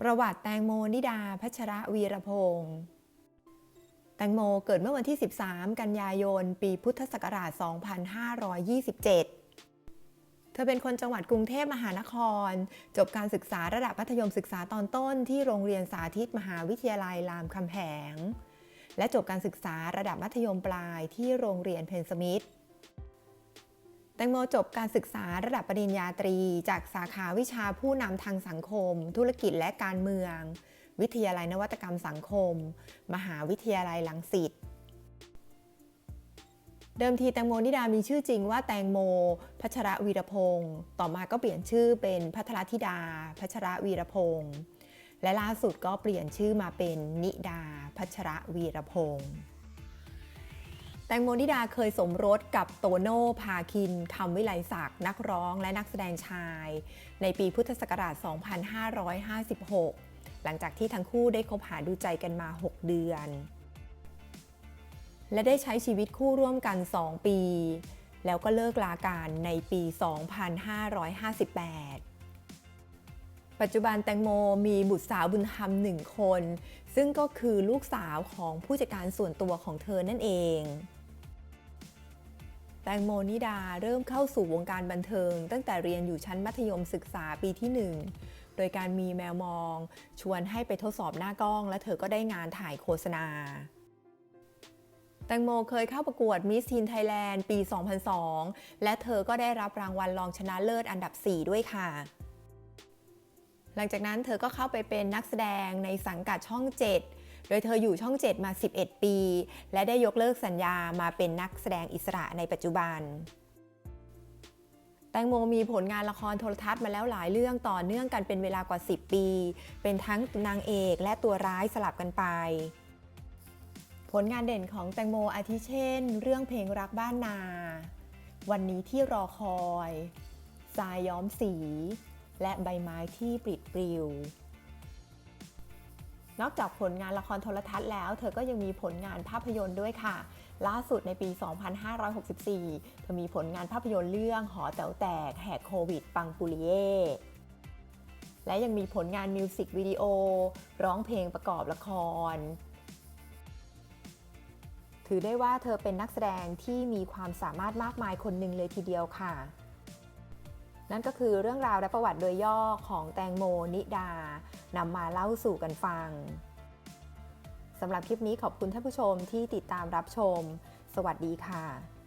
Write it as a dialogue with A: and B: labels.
A: ประวัติแตงโมนิดาพัชระวีรพงศ์แตงโมเกิดเมื่อวันที่ 13 กันยายน ปีพุทธศักราช 2527 เธอเป็นคนจังหวัดกรุงเทพมหานคร จบการศึกษาระดับมัธยมศึกษาตอนต้นที่โรงเรียนสาธิตมหาวิทยาลัยรามคำแหง และจบการศึกษาระดับมัธยมปลายที่โรงเรียนเพนสมิธ แตงโมจบการศึกษาระดับปริญญาตรี จากสาขาวิชาผู้นำทางสังคม ธุรกิจและการเมือง วิทยาลัยนวัตกรรมสังคม มหาวิทยาลัยลังสิตเดิมทีแตงโมนิดามีชื่อจริงว่าแตงโม พัชระวีรพงศ์ต่อมาก็เปลี่ยนชื่อเป็นพัทรธิดา พัชระวีรพงศ์และล่าสุดก็เปลี่ยนชื่อมาเป็นนิดา พัชระวีรพงศ์ แตงโมนิดาเคยสมรสกับโตโน่พาคินคำวิไลศักดิ์นักร้องและนักแสดงชาย ในปีพุทธศักราช 2556 หลังจากที่ทั้งคู่ได้คบหาดูใจกันมา 6 เดือน และได้ใช้ชีวิตคู่ร่วมกัน 2 ปี แล้วก็เลิกลากันในปี 2558ปัจจุบันแตงโมมีบุตรสาวบุญธรรมหนึ่งคน ซึ่งก็คือลูกสาวของผู้จัดการส่วนตัวของเธอนั่นเอง ตงโมนิดาเริ่มเข้าสู่วงการบันเทิง ตั้งแต่เรียนอยู่ชั้นมัธยมศึกษาปีที่ 1 โดยการมีแมวมอง ชวนให้ไปทดสอบหน้ากล้อง และเธอก็ได้งานถ่ายโฆษณา แตงโมเคยเข้าประกวดมิสทีนไทยแลนด์ปี 2002 และเธอก็ได้รับรางวัลรองชนะเลิศอันดับ 4 ด้วยค่ะหลังจากนั้นเธอก็เข้าไปเป็นนักแสดงในสังกัดช่อง 7 โดยเธออยู่ช่อง 7 มา 11 ปี และได้ยกเลิกสัญญามาเป็นนักแสดงอิสระในปัจจุบัน แตงโมมีผลงานละครโทรทัศน์มาแล้วหลายเรื่องต่อเนื่องกันเป็นเวลากว่า 10 ปี เป็นทั้งนางเอกและตัวร้ายสลับกันไปผลงานเด่นของแตงโมอาทิเช่น เรื่องเพลงรักบ้านนา วันนี้ที่รอคอยทรายย้อมสี และใบไม้ที่ปลิดปลิว นอกจากผลงานละครโทรทัศน์แล้ว เธอก็ยังมีผลงานภาพยนตร์ด้วยค่ะ ล่าสุดในปี 2564 เธอมีผลงานภาพยนตร์เรื่องหอแต๋วแตกแหกโควิด ปังปุริเย่และยังมีผลงานมิวสิกวิดีโอ ร้องเพลงประกอบละคร ถือได้ว่าเธอเป็นนักแสดงที่มีความสามารถมากมายคนหนึ่งเลยทีเดียวค่ะ นั่นก็คือเรื่องราวและประวัติโดยย่อของแตงโมนิดานำมาเล่าสู่กันฟังสำหรับคลิปนี้ขอบคุณท่านผู้ชมที่ติดตามรับชม สวัสดีค่ะ